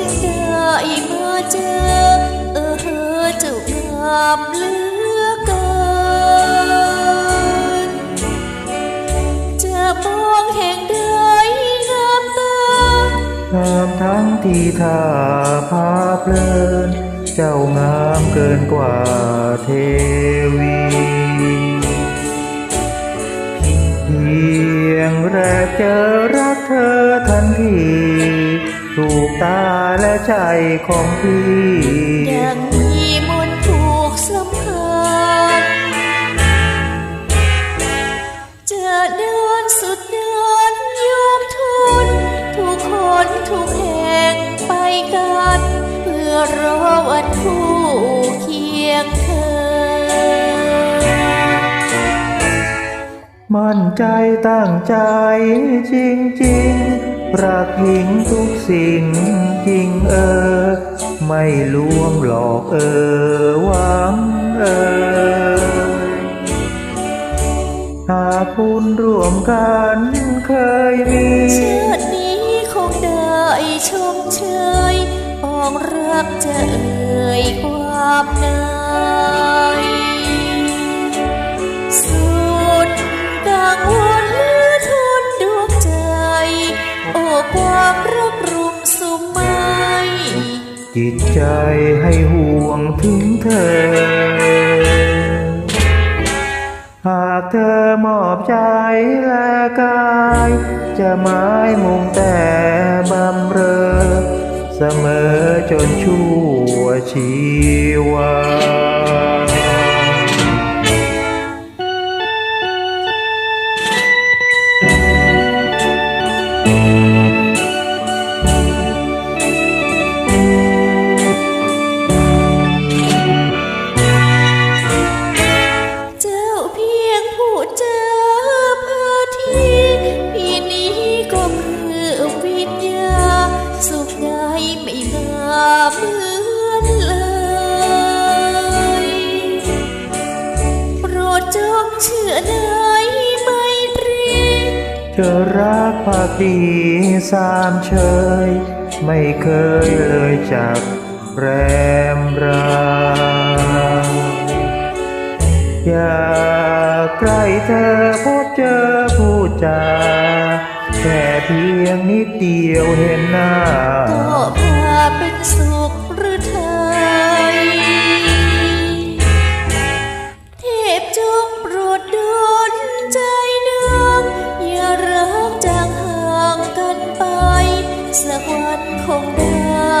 จึได้มาเจอ เออเธอเจ้างามเหลือเกินจะมองเห็นใดงามตางามทั้งที่ท่าพาเพลิน เจ้างามเกินกว่าเทวีเพียงแรกเจอรักเธอทันทีถูกตา ใจของพี่ยังมีมนต์ผูกสัมพันธ์จะเดินสุดเดินยกทุน ทุกคนทุกแห่งไปกัน เพื่อรอวันคู่เคียงเธอ มั่นใจตั้งใจจริงๆ รักหญิงทุกสิ่งจริงเออ ไม่ลวงหลอกเออหวังเออ หากคุณร่วมกันเคยมีเชาตินี้คงได้ชมเชยปองรักจะเอ่ยความนสุ ความรักรุมสุมไมจิตใจให้ห่วงถึงเธอ หากเธอมอบใจและกาย จะไม้มุงแต่บำเรอ เสมอจนชั่วชีวา งเชื่อในไมตรีจะรักภักดีสามเชย ไม่เคยเลยจากแรมราอยากใกล้เธอพบเจอผู้จาแค่เพียงนิดเดียวเห็นหน้า ก็พาเป็นสุข วันคงได้